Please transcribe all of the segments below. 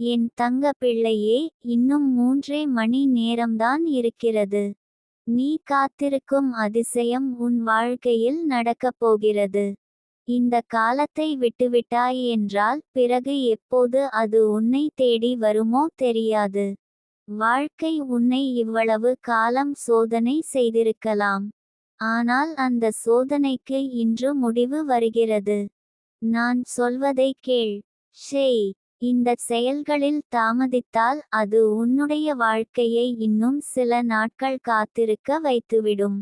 என் தங்க பிள்ளையே இன்னும் மூன்றே மணி நேரம்தான் இருக்கிறது. நீ காத்திருக்கும் அதிசயம் உன் வாழ்க்கையில் நடக்கப் போகிறது. இந்த காலத்தை விட்டுவிட்டாய் என்றால் பிறகு எப்போது அது உன்னை தேடி வருமோ தெரியாது. வாழ்க்கை உன்னை இவ்வளவு காலம் சோதனை செய்திருக்கலாம். ஆனால் அந்த சோதனைக்கு இன்று முடிவு வருகிறது. நான் சொல்வதை கேள். ஷேய். இந்த செயல்களில் தாமதித்தால் அது உன்னுடைய வாழ்க்கையை இன்னும் சில நாட்கள் காத்திருக்க வைத்துவிடும்.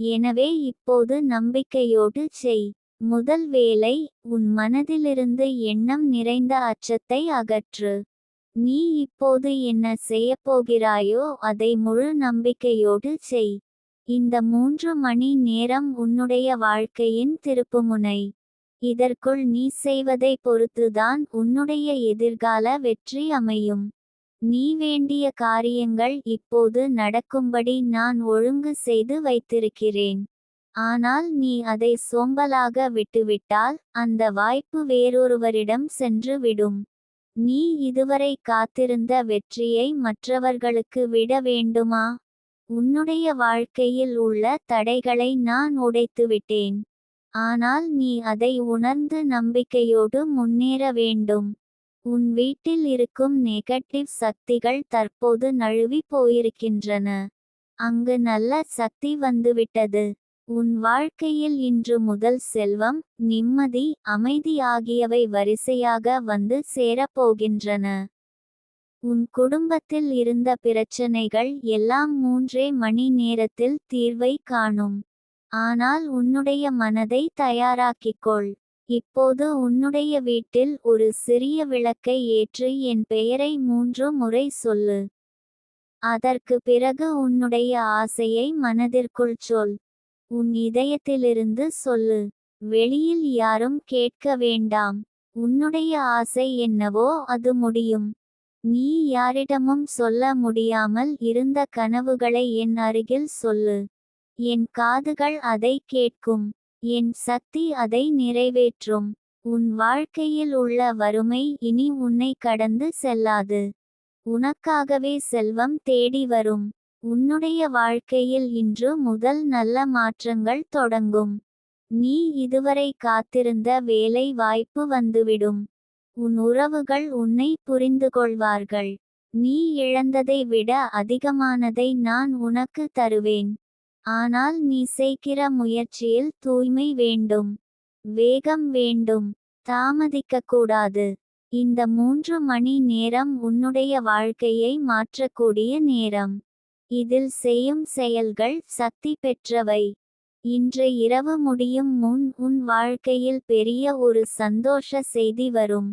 எனவே இப்போது நம்பிக்கையோடு செய். முதல் வேலை உன் மனதிலிருந்து எண்ணம் நிறைந்த அச்சத்தை அகற்று. நீ இப்போது என்ன செய்யப்போகிறாயோ அதை முழு நம்பிக்கையோடு செய். இந்த மூன்று மணி நேரம் உன்னுடைய வாழ்க்கையின் திருப்புமுனை. இதற்குள் நீ செய்வதை பொறுத்துதான் உன்னுடைய எதிர்கால வெற்றி அமையும். நீ வேண்டிய காரியங்கள் இப்போது நடக்கும்படி நான் ஒழுங்கு செய்து வைத்திருக்கிறேன். ஆனால் நீ அதை சோம்பலாக விட்டுவிட்டால் அந்த வாய்ப்பு வேறொருவரிடம் சென்று விடும். நீ இதுவரை காத்திருந்த வெற்றியை மற்றவர்களுக்கு விட வேண்டுமா? உன்னுடைய வாழ்க்கையில் உள்ள தடைகளை நான் உடைத்துவிட்டேன். ஆனால் நீ அதை உணர்ந்து நம்பிக்கையோடு முன்னேற வேண்டும். உன் வீட்டில் இருக்கும் நெகட்டிவ் சக்திகள் தற்போது நழுவி போயிருக்கின்றன. அங்கு நல்ல சக்தி வந்துவிட்டது. உன் வாழ்க்கையில் இன்று முதல் செல்வம் நிம்மதி அமைதி ஆகியவை வரிசையாக வந்து சேரப்போகின்றன. உன் குடும்பத்தில் இருந்த பிரச்சனைகள் எல்லாம் மூன்றே மணி நேரத்தில் தீர்வை காணும். ஆனால் உன்னுடைய மனதை தயாராக்கிக்கொள். இப்போது உன்னுடைய வீட்டில் ஒரு சிறிய விளக்கை ஏற்று என் பெயரை மூன்று முறை சொல்லு. அதற்கு பிறகு உன்னுடைய ஆசையை மனதிற்குள் சொல். உன் இதயத்திலிருந்து சொல்லு. வெளியில் யாரும் கேட்க வேண்டாம். உன்னுடைய ஆசை என்னவோ அது முடியும். நீ யாரிடமும் சொல்ல முடியாமல் இருந்த கனவுகளை என் அருகில் சொல்லு. என் காதுகள் அதை கேட்கும். என் சக்தி அதை நிறைவேற்றும். உன் வாழ்க்கையில் உள்ள வறுமை இனி உன்னை கடந்து செல்லாது. உனக்காகவே செல்வம் தேடி வரும். உன்னுடைய வாழ்க்கையில் இன்று முதல் நல்ல மாற்றங்கள் தொடங்கும். நீ இதுவரை காத்திருந்த வேலை வாய்ப்பு வந்துவிடும். உன் உறவுகள் உன்னை புரிந்து கொள்வார்கள். நீ இழந்ததை விட அதிகமானதை நான் உனக்கு தருவேன். ஆனால் நீ செய்கிற முயற்சியில் தூய்மை வேண்டும் வேகம் வேண்டும் தாமதிக்கக்கூடாது. இந்த மூன்று மணி நேரம் உன்னுடைய வாழ்க்கையை மாற்றக்கூடிய நேரம். இதில் செய்யும் செயல்கள் சக்தி பெற்றவை. இன்று இரவு முடியும் முன் உன் வாழ்க்கையில் பெரிய ஒரு சந்தோஷ செய்தி வரும்.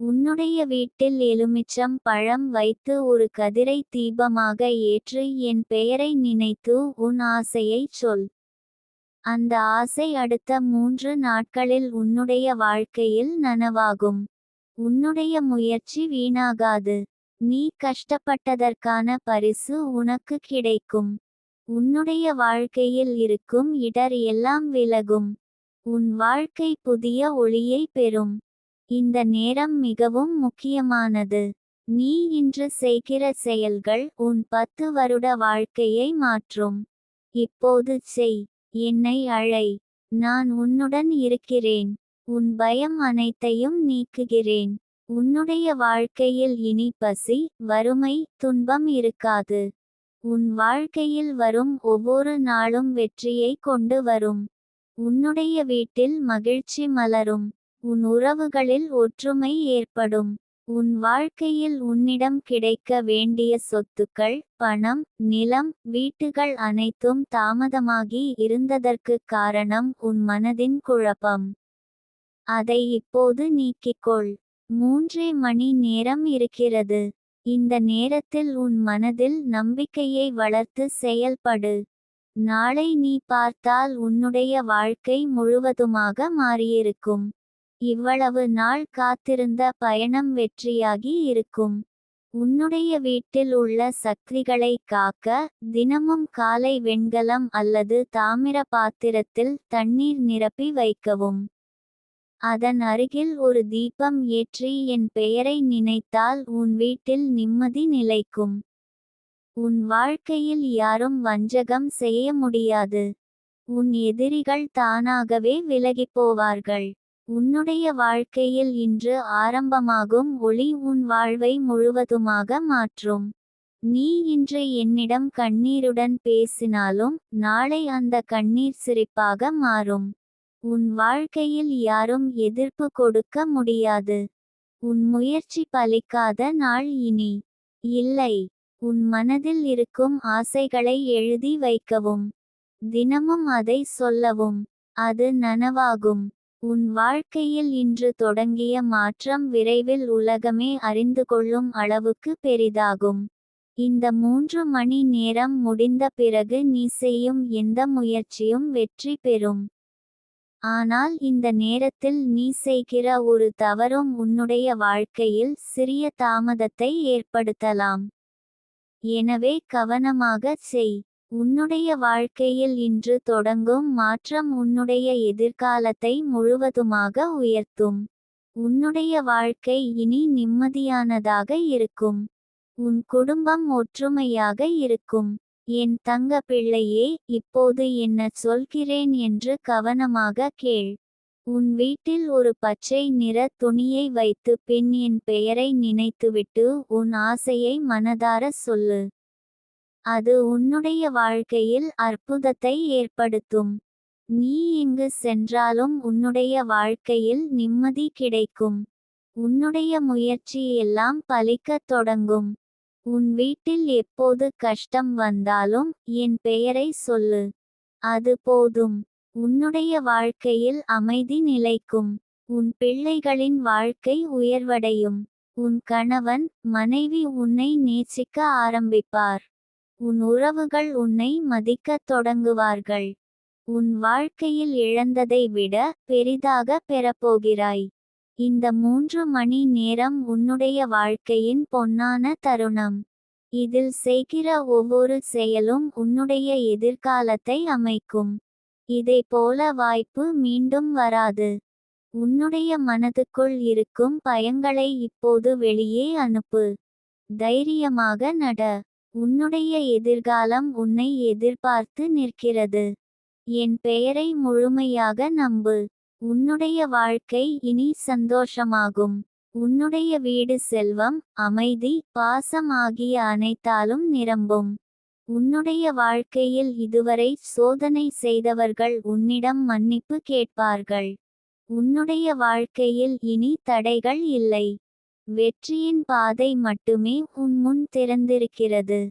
உன்னுடைய வீட்டில் எலுமிச்சம் பழம் வைத்து ஒரு கதிரை தீபமாக ஏற்று என் பெயரை நினைத்து உன் ஆசையை சொல். அந்த ஆசை அடுத்த மூன்று நாட்களில் உன்னுடைய வாழ்க்கையில் நனவாகும். உன்னுடைய முயற்சி வீணாகாது. நீ கஷ்டப்பட்டதற்கான பரிசு உனக்கு கிடைக்கும். உன்னுடைய வாழ்க்கையில் இருக்கும் இடர் எல்லாம் விலகும். உன் வாழ்க்கை புதிய ஒளியை பெறும். இந்த நேரம் மிகவும் முக்கியமானது. நீ இன்று செய்கிற செயல்கள் உன் பத்து வருட வாழ்க்கையை மாற்றும். இப்போது செய் என்னை அழை நான் உன்னுடன் இருக்கிறேன் உன் பயம் அனைத்தையும் நீக்குகிறேன். உன்னுடைய வாழ்க்கையில் இனி பசி வறுமை துன்பம் இருக்காது. உன் வாழ்க்கையில் வரும் ஒவ்வொரு நாளும் வெற்றியை கொண்டு வரும். உன்னுடைய வீட்டில் மகிழ்ச்சி மலரும். உன் உறவுகளில் ஒற்றுமை ஏற்படும். உன் வாழ்க்கையில் உன்னிடம் கிடைக்க வேண்டிய சொத்துக்கள் பணம் நிலம் வீட்டுகள் அனைத்தும் தாமதமாகி இருந்ததற்கு காரணம் உன் மனதின் குழப்பம். அதை இப்போது நீக்கிக்கொள். மூன்றே மணி நேரம் இருக்கிறது. இந்த நேரத்தில் உன் மனதில் நம்பிக்கையை வளர்த்து செயல்படு. நாளை நீ பார்த்தால் உன்னுடைய வாழ்க்கை முழுவதுமாக மாறியிருக்கும். இவ்வளவு நாள் காத்திருந்த பயணம் வெற்றியாகி இருக்கும். உன்னுடைய வீட்டில் உள்ள சக்திகளை காக்க தினமும் காலை வெண்கலம் அல்லது தாமிர பாத்திரத்தில் தண்ணீர் நிரப்பி வைக்கவும். அதன் அருகில் ஒரு தீபம் ஏற்றி என் பெயரை நினைத்தால் உன் வீட்டில் நிம்மதி நிலைக்கும். உன் வாழ்க்கையில் யாரும் வஞ்சகம் செய்ய முடியாது. உன் எதிரிகள் தானாகவே விலகிப் போவார்கள். உன்னுடைய வாழ்க்கையில் இன்று ஆரம்பமாகும் ஒளி உன் வாழ்வை முழுவதுமாக மாற்றும். நீ இன்று என்னிடம் கண்ணீருடன் பேசினாலும் நாளை அந்த கண்ணீர் சிரிப்பாக மாறும். உன் வாழ்க்கையில் யாரும் எதிர்ப்பு கொடுக்க முடியாது. உன் முயற்சி பலிக்காத நாள் இனி. இல்லை. உன் மனதில் இருக்கும் ஆசைகளை எழுதி வைக்கவும். தினமும் அதை சொல்லவும். அது நனவாகும். உன் வாழ்க்கையில் இன்று தொடங்கிய மாற்றம் விரைவில் உலகமே அறிந்து கொள்ளும் அளவுக்கு பெரிதாகும். இந்த மூன்று மணி நேரம் முடிந்த பிறகு நீ செய்யும் எந்த முயற்சியும் வெற்றி பெறும். ஆனால் இந்த நேரத்தில் நீ செய்கிற ஒரு தவறும் உன்னுடைய வாழ்க்கையில் சிறிய தாமதத்தை ஏற்படுத்தலாம். எனவே கவனமாகச் செய். உன்னுடைய வாழ்க்கையில் இன்று தொடங்கும் மாற்றம் உன்னுடைய எதிர்காலத்தை முழுவதுமாக உயர்த்தும். உன்னுடைய வாழ்க்கை இனி நிம்மதியானதாக இருக்கும். உன் குடும்பம் ஒற்றுமையாக இருக்கும். என் தங்க பிள்ளையே இப்போது என்ன சொல்கிறேன் என்று கவனமாக கேள். உன் வீட்டில் ஒரு பச்சை நிற துணியை வைத்து பின் என் பெயரை நினைத்துவிட்டு உன் ஆசையை மனதார சொல்லு. அது உன்னுடைய வாழ்க்கையில் அற்புதத்தை ஏற்படுத்தும். நீ எங்கு சென்றாலும் உன்னுடைய வாழ்க்கையில் நிம்மதி கிடைக்கும். உன்னுடைய முயற்சி எல்லாம் பலிக்கத் தொடங்கும். உன் வீட்டில் எப்போது கஷ்டம் வந்தாலும் என் பெயரை சொல்லு. அது போதும். உன்னுடைய வாழ்க்கையில் அமைதி நிலைக்கும். உன் பிள்ளைகளின் வாழ்க்கை உயர்வடையும். உன் கணவன் மனைவி உன்னை நேசிக்க ஆரம்பிப்பார். உன் உறவுகள் உன்னை மதிக்கத் தொடங்குவார்கள். உன் வாழ்க்கையில் இழந்ததை விட பெரிதாக பெறப்போகிறாய். இந்த மூன்று மணி நேரம் உன்னுடைய வாழ்க்கையின் பொன்னான தருணம். இதில் செய்கிற ஒவ்வொரு செயலும் உன்னுடைய எதிர்காலத்தை அமைக்கும். இதை போல வாய்ப்பு மீண்டும் வராது. உன்னுடைய மனதுக்குள் இருக்கும் பயங்களை இப்போது வெளியே அனுப்பு. தைரியமாக நட. உன்னுடைய எதிர்காலம் உன்னை எதிர்பார்த்து நிற்கிறது. என் பெயரை முழுமையாக நம்பு. உன்னுடைய வாழ்க்கை இனி சந்தோஷமாகும். உன்னுடைய வீடு செல்வம் அமைதி பாசம் ஆகிய அனைத்தாலும் நிரம்பும். உன்னுடைய வாழ்க்கையில் இதுவரை சோதனை செய்தவர்கள் உன்னிடம் மன்னிப்பு கேட்பார்கள். உன்னுடைய வாழ்க்கையில் இனி தடைகள் இல்லை. வெற்றியின் பாதை மட்டுமே உன் முன் திறந்திருக்கிறது.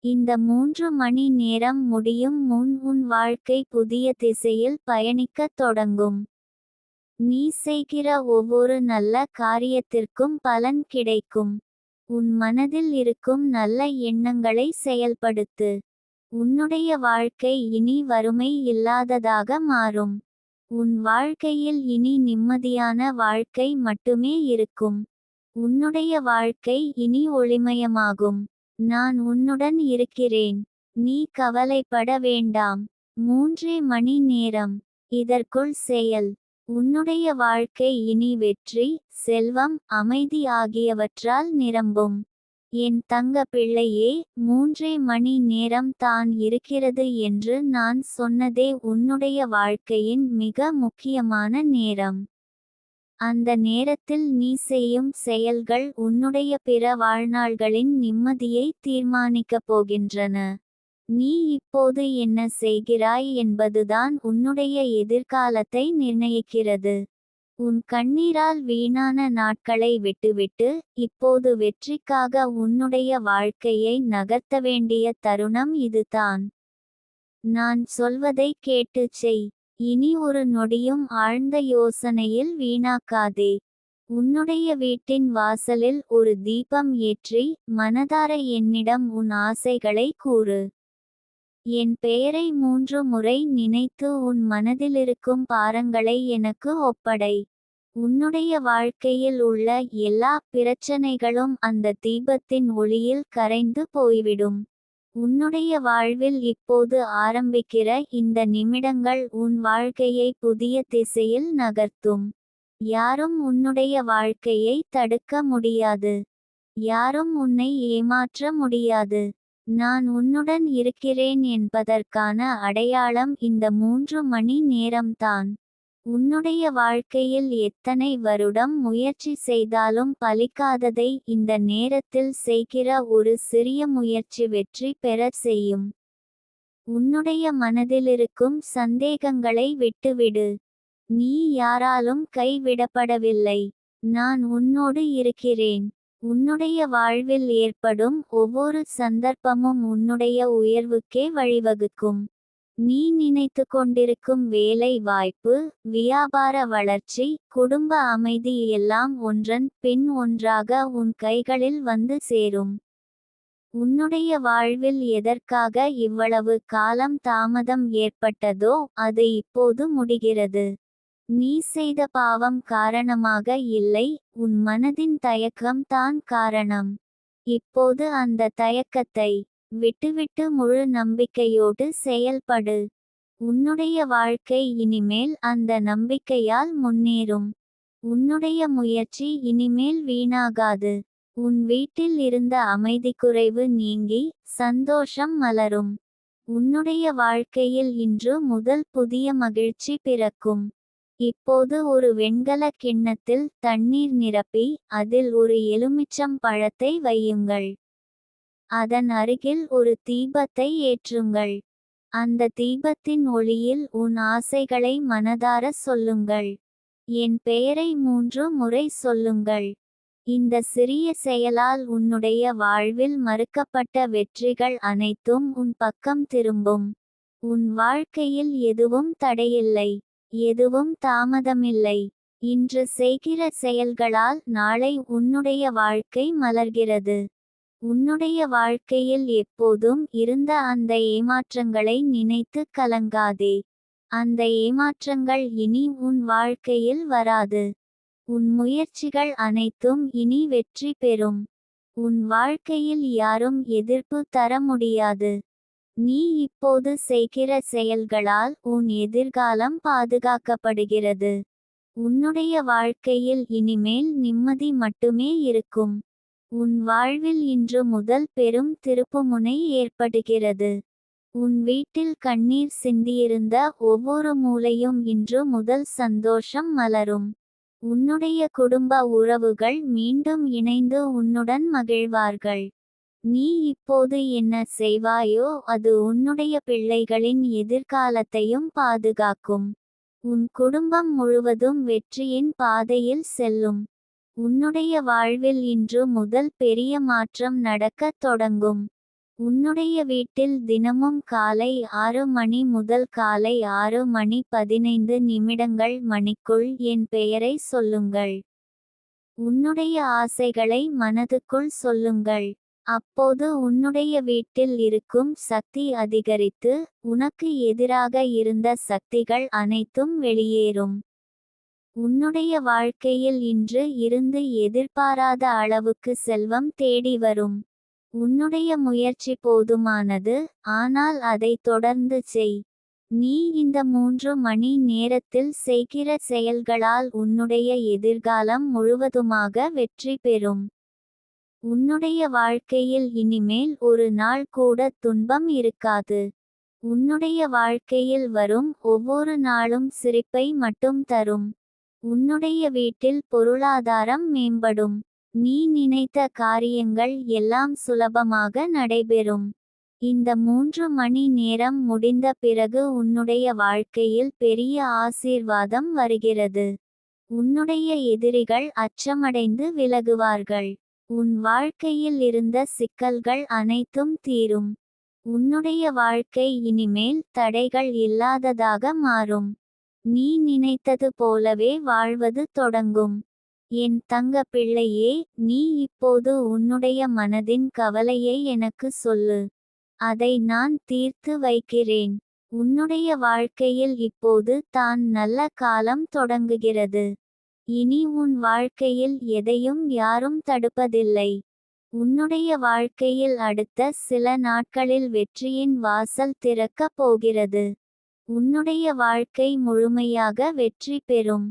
இந்த மூன்று மணி நேரம் முடியும் முன் உன் வாழ்க்கை புதிய திசையில் பயணிக்கத் தொடங்கும். நீ செய்கிற ஒவ்வொரு நல்ல காரியத்திற்கும் பலன் கிடைக்கும். உன் மனதில் இருக்கும் நல்ல எண்ணங்களை செயல்படுத்து. உன்னுடைய வாழ்க்கை இனி வறுமை இல்லாததாக மாறும். உன் வாழ்க்கையில் இனி நிம்மதியான வாழ்க்கை மட்டுமே இருக்கும். உன்னுடைய வாழ்க்கை இனி ஒளிமயமாகும். நான் உன்னுடன் இருக்கிறேன். நீ கவலைப்பட வேண்டாம். மூன்றே மணி நேரம். இதற்குள் செயல். உன்னுடைய வாழ்க்கை இனி வெற்றி செல்வம் அமைதி ஆகியவற்றால் நிரம்பும். என் தங்க பிள்ளையே மூன்றே மணி நேரம் தான் இருக்கிறது என்று நான் சொன்னதே உன்னுடைய வாழ்க்கையின் மிக முக்கியமான நேரம். அந்த நேரத்தில் நீ செய்யும் செயல்கள் உன்னுடைய பிற வாழ்நாள்களின் நிம்மதியை தீர்மானிக்கப் போகின்றன. நீ இப்போது என்ன செய்கிறாய் என்பதுதான் உன்னுடைய எதிர்காலத்தை நிர்ணயிக்கிறது. உன் கண்ணீரால் வீணான நாட்களை விட்டுவிட்டு இப்போது வெற்றிக்காக உன்னுடைய வாழ்க்கையை நகர்த்த வேண்டிய தருணம் இதுதான். நான் சொல்வதை கேட்டுச் செய். இனி ஒரு நொடியும் ஆழ்ந்த யோசனையில் வீணாக்காதே. உன்னுடைய வீட்டின் வாசலில் ஒரு தீபம் ஏற்றி மனதார என்னிடம் உன் ஆசைகளை கூறு. என் பெயரை மூன்று முறை நினைத்து உன் மனதிலிருக்கும் பாரங்களை எனக்கு ஒப்படை. உன்னுடைய வாழ்க்கையில் உள்ள எல்லா பிரச்சனைகளும் அந்த தீபத்தின் ஒளியில் கரைந்து போய்விடும். உன்னுடைய வாழ்வில் இப்போது ஆரம்பிக்கிற இந்த நிமிடங்கள் உன் வாழ்க்கையை புதிய திசையில் நகர்த்தும். யாரும் உன்னுடைய வாழ்க்கையை தடுக்க முடியாது. யாரும் உன்னை ஏமாற்ற முடியாது. நான் உன்னுடன் இருக்கிறேன் என்பதற்கான அடையாளம் இந்த மூன்று மணி நேரம்தான். உன்னுடைய வாழ்க்கையில் எத்தனை வருடம் முயற்சி செய்தாலும் பலிக்காததை இந்த நேரத்தில் செய்கிற ஒரு சிறிய முயற்சி வெற்றி பெறச் செய்யும். உன்னுடைய மனதிலிருக்கும் சந்தேகங்களை விட்டுவிடு. நீ யாராலும் கைவிடப்படவில்லை. நான் உன்னோடு இருக்கிறேன். உன்னுடைய வாழ்வில் ஏற்படும் ஒவ்வொரு சந்தர்ப்பமும் உன்னுடைய உயர்வுக்கே வழிவகுக்கும். நீ நினைத்து கொண்டிருக்கும் வேலை வாய்ப்பு வியாபார வளர்ச்சி குடும்ப அமைதி எல்லாம் ஒன்றன் பின் ஒன்றாக உன் கைகளில் வந்து சேரும். உன்னுடைய வாழ்வில் எதற்காக இவ்வளவு காலம் தாமதம் ஏற்பட்டதோ அது இப்போது முடிகிறது. நீ செய்த பாவம் காரணமாக இல்லை உன் மனதின் தயக்கம் தான் காரணம். இப்போது அந்த தயக்கத்தை விட்டுவிட்டு முழு நம்பிக்கையோடு செயல்படு. உன்னுடைய வாழ்க்கை இனிமேல் அந்த நம்பிக்கையால் முன்னேறும். உன்னுடைய முயற்சி இனிமேல் வீணாகாது. உன் வீட்டில் இருந்த அமைதி குறைவு நீங்கி சந்தோஷம் மலரும். உன்னுடைய வாழ்க்கையில் இன்று முதல் புதிய மகிழ்ச்சி பிறக்கும். இப்போது ஒரு வெண்கல கிண்ணத்தில் தண்ணீர் நிரப்பி அதில் ஒரு எலுமிச்சம் பழத்தை வையுங்கள். அதன் அருகில் ஒரு தீபத்தை ஏற்றுங்கள். அந்த தீபத்தின் ஒளியில் உன் ஆசைகளை மனதார சொல்லுங்கள். என் பெயரை மூன்று முறை சொல்லுங்கள். இந்த சிறிய செயலால் உன்னுடைய வாழ்வில் மறுக்கப்பட்ட வெற்றிகள் அனைத்தும் உன் பக்கம் திரும்பும். உன் வாழ்க்கையில் எதுவும் தடையில்லை எதுவும் தாமதமில்லை. இன்று செய்கிற செயல்களால் நாளை உன்னுடைய வாழ்க்கை மலர்கிறது. உன்னுடைய வாழ்க்கையில் எப்போதும் இருந்த அந்த ஏமாற்றங்களை நினைத்து கலங்காதே. அந்த ஏமாற்றங்கள் இனி உன் வாழ்க்கையில் வராது. உன் முயற்சிகள் அனைத்தும் இனி வெற்றி பெறும். உன் வாழ்க்கையில் யாரும் எதிர்ப்பு தர முடியாது. நீ இப்போது செய்கிற செயல்களால் உன் எதிர்காலம் பாதுகாக்கப்படுகிறது. உன்னுடைய வாழ்க்கையில் இனிமேல் நிம்மதி மட்டுமே இருக்கும். உன் வாழ்வில் இன்று முதல் பெரும் திருப்புமுனை ஏற்படுகிறது. உன் வீட்டில் கண்ணீர் சிந்தியிருந்த ஒவ்வொரு மூலையும் இன்று முதல் சந்தோஷம் மலரும். உன்னுடைய குடும்ப உறவுகள் மீண்டும் இணைந்து உன்னுடன் மகிழ்வார்கள். நீ இப்போது என்ன செய்வாயோ அது உன்னுடைய பிள்ளைகளின் எதிர்காலத்தையும் பாதுகாக்கும். உன் குடும்பம் முழுவதும் வெற்றியின் பாதையில் செல்லும். உன்னுடைய வாழ்வில் இன்று முதல் பெரிய மாற்றம் நடக்கத் தொடங்கும். உன்னுடைய வீட்டில் தினமும் காலை ஆறு மணி முதல் காலை ஆறு மணி பதினைந்து நிமிடங்கள் மணிக்குள் என் பெயரை சொல்லுங்கள். உன்னுடைய ஆசைகளை மனதுக்குள் சொல்லுங்கள். அப்போது உன்னுடைய வீட்டில் இருக்கும் சக்தி அதிகரித்து உனக்கு எதிராக இருந்த சக்திகள் அனைத்தும் வெளியேறும். உன்னுடைய வாழ்க்கையில் இன்று இருந்து எதிர்பாராத அளவுக்கு செல்வம் தேடி வரும். உன்னுடைய முயற்சி போதுமானது ஆனால் அதை தொடர்ந்து செய். நீ இந்த மூன்று மணி நேரத்தில் செய்கிற செயல்களால் உன்னுடைய எதிர்காலம் முழுவதுமாக வெற்றி பெறும். உன்னுடைய வாழ்க்கையில் இனிமேல் ஒரு நாள் கூட துன்பம் இருக்காது. உன்னுடைய வாழ்க்கையில் வரும் ஒவ்வொரு நாளும் சிரிப்பை மட்டும் தரும். உன்னுடைய வீட்டில் பொருளாதாரம் மேம்படும். நீ நினைத்த காரியங்கள் எல்லாம் சுலபமாக நடைபெறும். இந்த மூன்று மணி நேரம் முடிந்த பிறகு உன்னுடைய வாழ்க்கையில் பெரிய ஆசீர்வாதம் வருகிறது. உன்னுடைய எதிரிகள் அச்சமடைந்து விலகுவார்கள். உன் வாழ்க்கையில் இருந்த சிக்கல்கள் அனைத்தும் தீரும். உன்னுடைய வாழ்க்கை இனிமேல் தடைகள் இல்லாததாக மாறும். நீ நினைத்தது போலவே வாழ்வது தொடங்கும். என் தங்க பிள்ளையே நீ இப்போது உன்னுடைய மனதின் கவலையை எனக்கு சொல்லு. அதை நான் தீர்த்து வைக்கிறேன். உன்னுடைய வாழ்க்கையில் இப்போது தான் நல்ல காலம் தொடங்குகிறது. இனி உன் வாழ்க்கையில் எதையும் யாரும் தடுப்பதில்லை. உன்னுடைய வாழ்க்கையில் அடுத்த சில நாட்களில் வெற்றியின் வாசல் திறக்கப் போகிறது. உன்னுடைய வாழ்க்கை முழுமையாக வெற்றி பெறும்.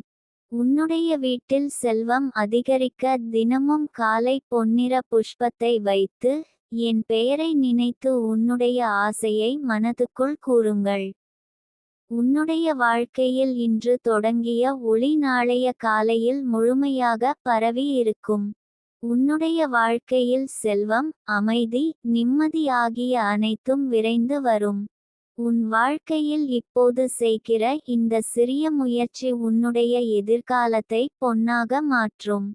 உன்னுடைய வீட்டில் செல்வம் அதிகரிக்க தினமும் காலை பொன்னிற புஷ்பத்தை வைத்து என் பெயரை நினைத்து உன்னுடைய ஆசையை மனதுக்குள் கூறுங்கள். உன்னுடைய வாழ்க்கையில் இன்று தொடங்கிய ஒளி நாளைய காலையில் முழுமையாக பரவி இருக்கும். உன்னுடைய வாழ்க்கையில் செல்வம் அமைதி நிம்மதி ஆகிய அனைத்தும் விரைந்து வரும். உன் வாழ்க்கையில் இப்போது செய்கிற இந்த சிறிய முயற்சி உன்னுடைய எதிர்காலத்தை பொன்னாக மாற்றும்.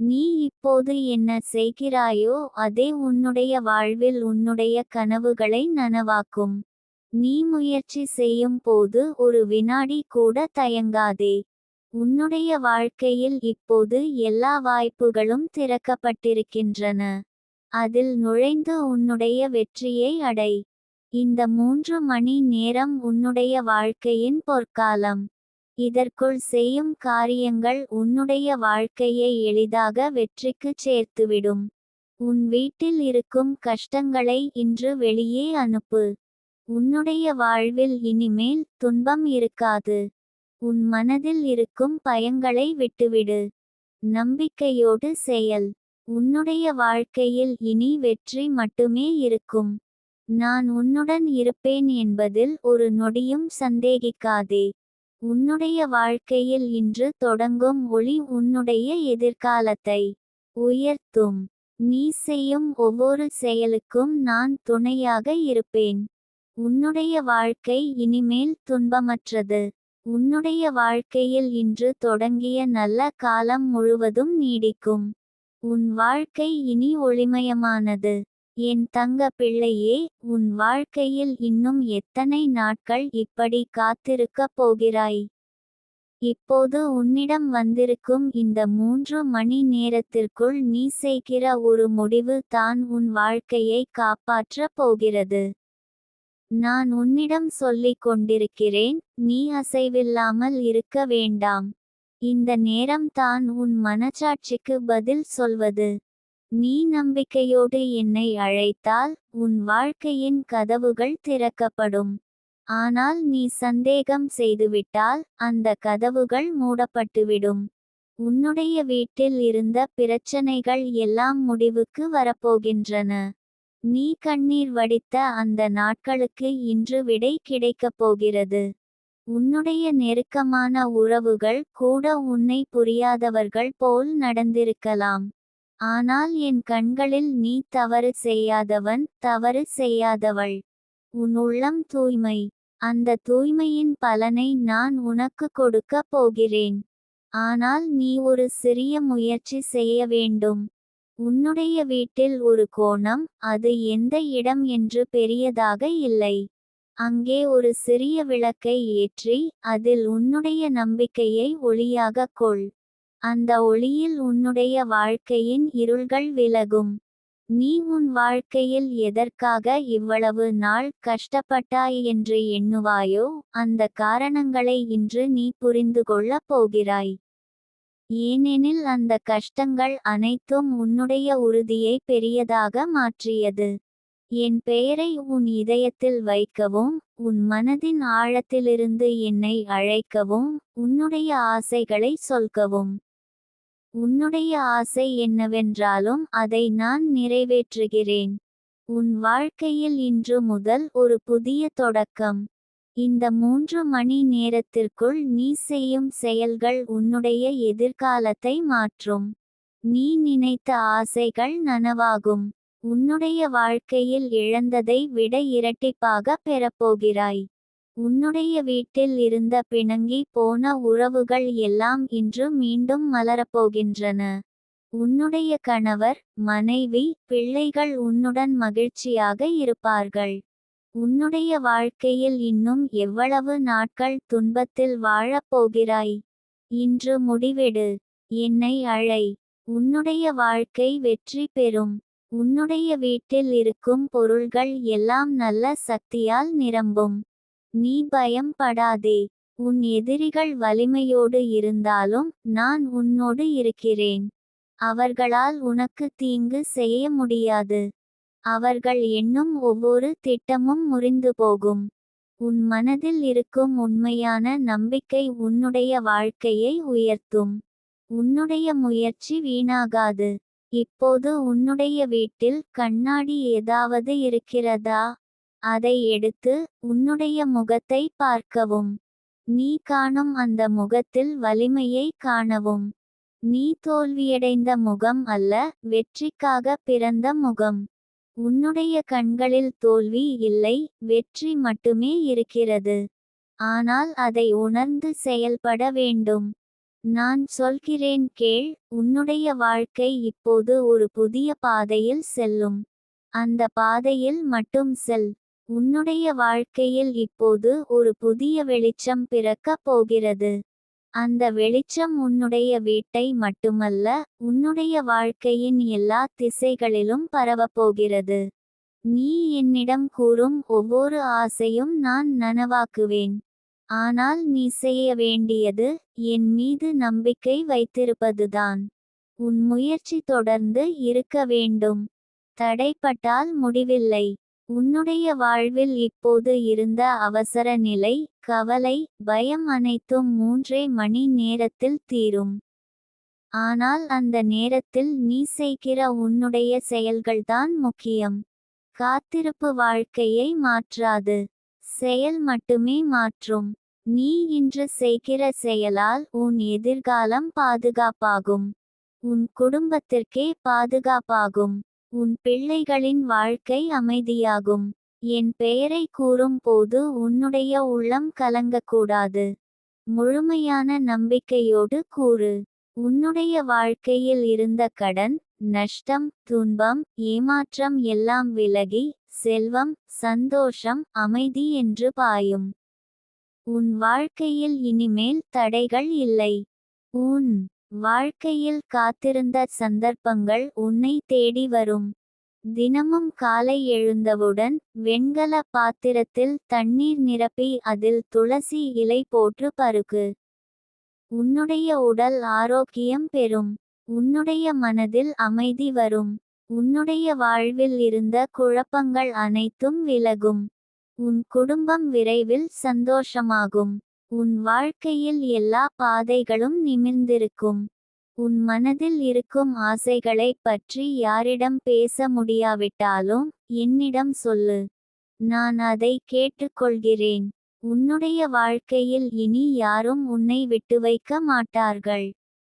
நீ இப்போது என்ன செய்கிறாயோ அதே உன்னுடைய வாழ்வில் உன்னுடைய கனவுகளை நனவாக்கும். நீ முயற்சி செய்யும் போது ஒரு வினாடி கூட தயங்காதே. உன்னுடைய வாழ்க்கையில் இப்போது எல்லா வாய்ப்புகளும் திறக்கப்பட்டிருக்கின்றன. அதில் நுழைந்து உன்னுடைய வெற்றியை அடை. இந்த மூன்று மணி நேரம் உன்னுடைய வாழ்க்கையின் பொற்காலம். இதற்குள் செய்யும் காரியங்கள் உன்னுடைய வாழ்க்கையை எளிதாக வெற்றிக்குச் சேர்த்துவிடும். உன் வீட்டில் இருக்கும் கஷ்டங்களை இன்று வெளியே அனுப்பு. உன்னுடைய வாழ்வில் இனிமேல் துன்பம் இருக்காது. உன் மனதில் இருக்கும் பயங்களை விட்டுவிடு. நம்பிக்கையோடு செயல். உன்னுடைய வாழ்க்கையில் இனி வெற்றி மட்டுமே இருக்கும். நான் உன்னுடன் இருப்பேன் என்பதில் ஒரு நொடியும் சந்தேகிக்காதே. உன்னுடைய வாழ்க்கையில் இன்று தொடங்கும் ஒளி உன்னுடைய எதிர்காலத்தை உயர்த்தும். நீ செய்யும் ஒவ்வொரு செயலுக்கும் நான் துணையாக இருப்பேன். உன்னுடைய வாழ்க்கை இனிமேல் துன்பமற்றது. உன்னுடைய வாழ்க்கையில் இன்று தொடங்கிய நல்ல காலம் முழுவதும் நீடிக்கும். உன் வாழ்க்கை இனி ஒளிமயமானது. என் தங்க பிள்ளையே உன் வாழ்க்கையில் இன்னும் எத்தனை நாட்கள் இப்படி காத்திருக்கப் போகிறாய்? இப்போது உன்னிடம் வந்திருக்கும் இந்த மூன்று மணி நேரத்திற்குள் நீ செய்கிற ஒரு முடிவு தான் உன் வாழ்க்கையை காப்பாற்றப் போகிறது. நான் உன்னிடம் சொல்லிக் கொண்டிருக்கிறேன் நீ அசைவில்லாமல் இருக்க வேண்டாம். இந்த நேரம் தான் உன் மனச்சாட்சிக்கு பதில் சொல்வது. நீ நம்பிக்கையோடு என்னை அழைத்தால் உன் வாழ்க்கையின் கதவுகள் திறக்கப்படும். ஆனால் நீ சந்தேகம் செய்துவிட்டால் அந்த கதவுகள் மூடப்பட்டுவிடும். உன்னுடைய வீட்டில் இருந்த பிரச்சனைகள் எல்லாம் முடிவுக்கு வரப்போகின்றன. நீ கண்ணீர் வடித்த அந்த நாட்களுக்கு இன்று விடை கிடைக்கப் போகிறது. உன்னுடைய நெருக்கமான உறவுகள் கூட உன்னை புரியாதவர்கள் போல் நடந்திருக்கலாம். ஆனால் என் கண்களில் நீ தவறு செய்யாதவன் தவறு செய்யாதவள். உன் உள்ளம் தூய்மை. அந்த தூய்மையின் பலனை நான் உனக்கு கொடுக்க போகிறேன். ஆனால் நீ ஒரு சிறிய முயற்சி செய்ய வேண்டும். உன்னுடைய வீட்டில் ஒரு கோணம் அது எந்த இடம் என்று பெரியதாக இல்லை. அங்கே ஒரு சிறிய விளக்கை ஏற்றி அதில் உன்னுடைய நம்பிக்கையை ஒளியாகக் கொள். அந்த ஒளியில் உன்னுடைய வாழ்க்கையின் இருள்கள் விலகும். நீ உன் வாழ்க்கையில் எதற்காக இவ்வளவு நாள் கஷ்டப்பட்டாய் என்று எண்ணுவாயோ அந்த காரணங்களை இன்று நீ புரிந்து கொள்ளப் போகிறாய். ஏனெனில் அந்த கஷ்டங்கள் அனைத்தும் உன்னுடைய உறுதியை பெரியதாக மாற்றியது. என் பெயரை உன் இதயத்தில் வைக்கவும் உன் மனதின் ஆழத்திலிருந்து என்னை அழைக்கவும் உன்னுடைய ஆசைகளை சொல்கவும். உன்னுடைய ஆசை என்னவென்றாலும் அதை நான் நிறைவேற்றுகிறேன். உன் வாழ்க்கையில் இன்று முதல் ஒரு புதிய தொடக்கம். இந்த மூன்று மணி நேரத்திற்குள் நீ செய்யும் செயல்கள் உன்னுடைய எதிர்காலத்தை மாற்றும். நீ நினைத்த ஆசைகள் நனவாகும். உன்னுடைய வாழ்க்கையில் இழந்ததை விட இரட்டிப்பாக பெறப்போகிறாய். உன்னுடைய வீட்டில் இருந்த பிணங்கி போன உறவுகள் எல்லாம் இன்று மீண்டும் மலரப்போகின்றன. உன்னுடைய கணவர் மனைவி பிள்ளைகள் உன்னுடன் மகிழ்ச்சியாக இருப்பார்கள். உன்னுடைய வாழ்க்கையில் இன்னும் எவ்வளவு நாட்கள் துன்பத்தில் வாழப் போகிறாய்? இன்று முடிவெடு. என்னை அழை. உன்னுடைய வாழ்க்கை வெற்றி பெறும். உன்னுடைய வீட்டில் இருக்கும் பொருள்கள் எல்லாம் நல்ல சக்தியால் நிரம்பும். நீ பயம் படாதே உன் எதிரிகள் வலிமையோடு இருந்தாலும் நான் உன்னோடு இருக்கிறேன். அவர்களால் உனக்கு தீங்கு செய்ய முடியாது. அவர்கள் எண்ணும் ஒவ்வொரு திட்டமும் முறிந்து போகும். உன் மனதில் இருக்கும் உண்மையான நம்பிக்கை உன்னுடைய வாழ்க்கையை உயர்த்தும். உன்னுடைய முயற்சி வீணாகாது. இப்போது உன்னுடைய வீட்டில் கண்ணாடி ஏதாவது இருக்கிறதா? அதை எடுத்து உன்னுடைய முகத்தை பார்க்கவும். நீ காணும் அந்த முகத்தில் வலிமையை காணவும். நீ தோல்வியடைந்த முகம் அல்ல வெற்றிக்காக பிறந்த முகம். உன்னுடைய கண்களில் தோல்வி இல்லை வெற்றி மட்டுமே இருக்கிறது. ஆனால் அதை உணர்ந்து செயல்பட வேண்டும். நான் சொல்கிறேன் கேள் உன்னுடைய வாழ்க்கை இப்போது ஒரு புதிய பாதையில் செல்லும். அந்த பாதையில் மட்டும் செல். உன்னுடைய வாழ்க்கையில் இப்போது ஒரு புதிய வெளிச்சம் பிறக்கப் போகிறது. அந்த வெளிச்சம் உன்னுடைய வீட்டை மட்டுமல்ல உன்னுடைய வாழ்க்கையின் எல்லா திசைகளிலும் பரவப்போகிறது நீ என்னிடம் கூறும் ஒவ்வொரு ஆசையும் நான் நனவாக்குவேன். ஆனால் நீ செய்ய வேண்டியது என் மீது நம்பிக்கை வைத்திருப்பதுதான். உன் முயற்சி தொடர்ந்து இருக்க வேண்டும். தடைப்பட்டால் முடிவில்லை. உன்னுடைய வாழ்வில் இப்போது இருந்த அவசர நிலை கவலை பயம் அனைத்தும் மூன்றே மணி நேரத்தில் தீரும். ஆனால் அந்த நேரத்தில் நீ செய்கிற உன்னுடைய செயல்கள்தான் முக்கியம். காத்திருப்பு வாழ்க்கையை மாற்றாது. செயல் மட்டுமே மாற்றும். நீ இன்று செய்கிற செயலால் உன் எதிர்காலம் பாதுகாப்பாகும். உன் குடும்பத்திற்கே பாதுகாப்பாகும். உன் பிள்ளைகளின் வாழ்க்கை அமைதியாகும். என் பெயரை கூறும் போது உன்னுடைய உள்ளம் கலங்கக்கூடாது. முழுமையான நம்பிக்கையோடு கூறு. உன்னுடைய வாழ்க்கையில் இருந்த கடன் நஷ்டம் துன்பம் ஏமாற்றம் எல்லாம் விலகி செல்வம் சந்தோஷம் அமைதி என்று பாயும். உன் வாழ்க்கையில் இனிமேல் தடைகள் இல்லை. உன் வாழ்க்கையில் காத்திருந்த சந்தர்ப்பங்கள் உன்னை தேடி வரும். தினமும் காலை எழுந்தவுடன் வெண்கல பாத்திரத்தில் தண்ணீர் நிரப்பி அதில் துளசி இலை போற்று பருகு உன்னுடைய உடல் ஆரோக்கியம் பெறும். உன்னுடைய மனதில் அமைதி வரும். உன்னுடைய வாழ்வில் இருந்த குழப்பங்கள் அனைத்தும் விலகும். உன் குடும்பம் விரைவில் சந்தோஷமாகும். உன் வாழ்க்கையில் எல்லா பாதைகளும் நிமிர்ந்திருக்கும். உன் மனதில் இருக்கும் ஆசைகளைப் பற்றி யாரிடம் பேச முடியாவிட்டாலும் என்னிடம் சொல்லு. நான் அதை கேட்டுக்கொள்கிறேன். உன்னுடைய வாழ்க்கையில் இனி யாரும் உன்னை விட்டு வைக்க மாட்டார்கள்.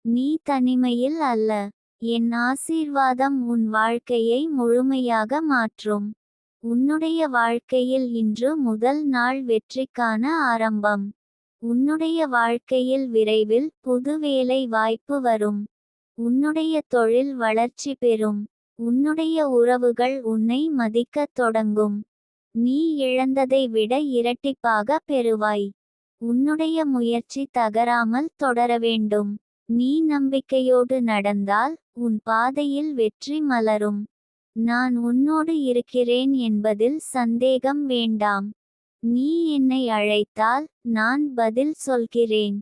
நீ தனிமையில் அல்ல. என் ஆசீர்வாதம் உன் வாழ்க்கையை முழுமையாக மாற்றும். உன்னுடைய வாழ்க்கையில் இன்று முதல் நாள் வெற்றிக்கான ஆரம்பம். உன்னுடைய வாழ்க்கையில் விரைவில் புது வேலை வாய்ப்பு வரும். உன்னுடைய தொழில் வளர்ச்சி பெறும். உன்னுடைய உறவுகள் உன்னை மதிக்கத் தொடங்கும். நீ இழந்ததை விட இரட்டிப்பாக பெறுவாய். உன்னுடைய முயற்சி தகராமல் தொடர வேண்டும். நீ நம்பிக்கையோடு நடந்தால் உன் பாதையில் வெற்றி மலரும். நான் உன்னோடு இருக்கிறேன் என்பதில் சந்தேகம் வேண்டாம். நீ என்னை அழைத்தால் நான் பதில் சொல்கிறேன்.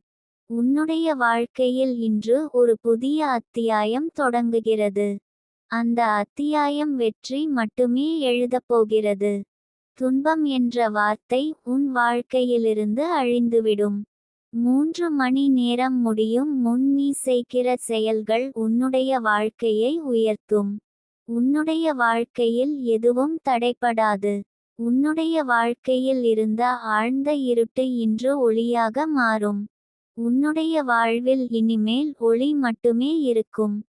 உன்னுடைய வாழ்க்கையில் இன்று ஒரு புதிய அத்தியாயம் தொடங்குகிறது. அந்த அத்தியாயம் வெற்றி மட்டுமே எழுதப்போகிறது துன்பம் என்ற வார்த்தை உன் வாழ்க்கையிலிருந்து அழிந்துவிடும். மூன்று மணி நேரம் முடியும் முன் நீ செய்கிற செயல்கள் உன்னுடைய வாழ்க்கையை உயர்த்தும். உன்னுடைய வாழ்க்கையில் எதுவும் தடைப்படாது உன்னுடைய வாழ்க்கையில் இருந்த ஆழ்ந்த இருட்டு இன்று ஒளியாக மாறும். உன்னுடைய வாழ்வில் இனிமேல் ஒளி மட்டுமே இருக்கும்.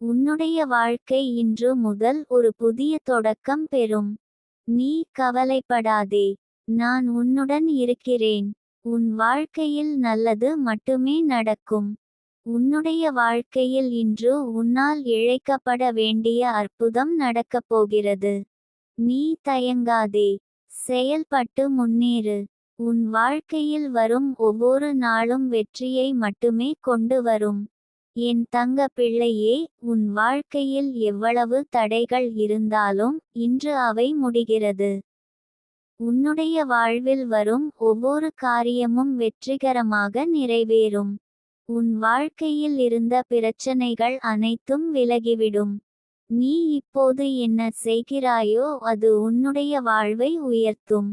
உன்னுடைய வாழ்க்கை இன்று முதல் ஒரு புதிய தொடக்கம் பெறும். நீ கவலைப்படாதே. நான் உன்னுடன் இருக்கிறேன். உன் வாழ்க்கையில் நல்லது மட்டுமே நடக்கும். உன்னுடைய வாழ்க்கையில் இன்று உன்னால் இழைக்கப்பட வேண்டிய அற்புதம் நடக்கப் போகிறது. நீ தயங்காதே. செயல்பட்டு முன்னேறு. உன் வாழ்க்கையில் வரும் ஒவ்வொரு நாளும் வெற்றியை மட்டுமே கொண்டு வரும். என் தங்க பிள்ளையே உன் வாழ்க்கையில் எவ்வளவு தடைகள் இருந்தாலும் இன்று அவை முடிகிறது. உன்னுடைய வாழ்வில் வரும் ஒவ்வொரு காரியமும் வெற்றிகரமாக நிறைவேறும். உன் வாழ்க்கையில் இருந்த பிரச்சனைகள் அனைத்தும் விலகிவிடும். நீ இப்போது என்ன செய்கிறாயோ அது உன்னுடைய வாழ்வை உயர்த்தும்.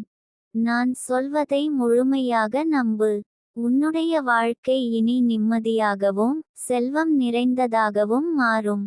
நான் சொல்வதை முழுமையாக நம்பு. உன்னுடைய வாழ்க்கை இனி நிம்மதியாகவும் செல்வம் நிறைந்ததாகவும் மாறும்.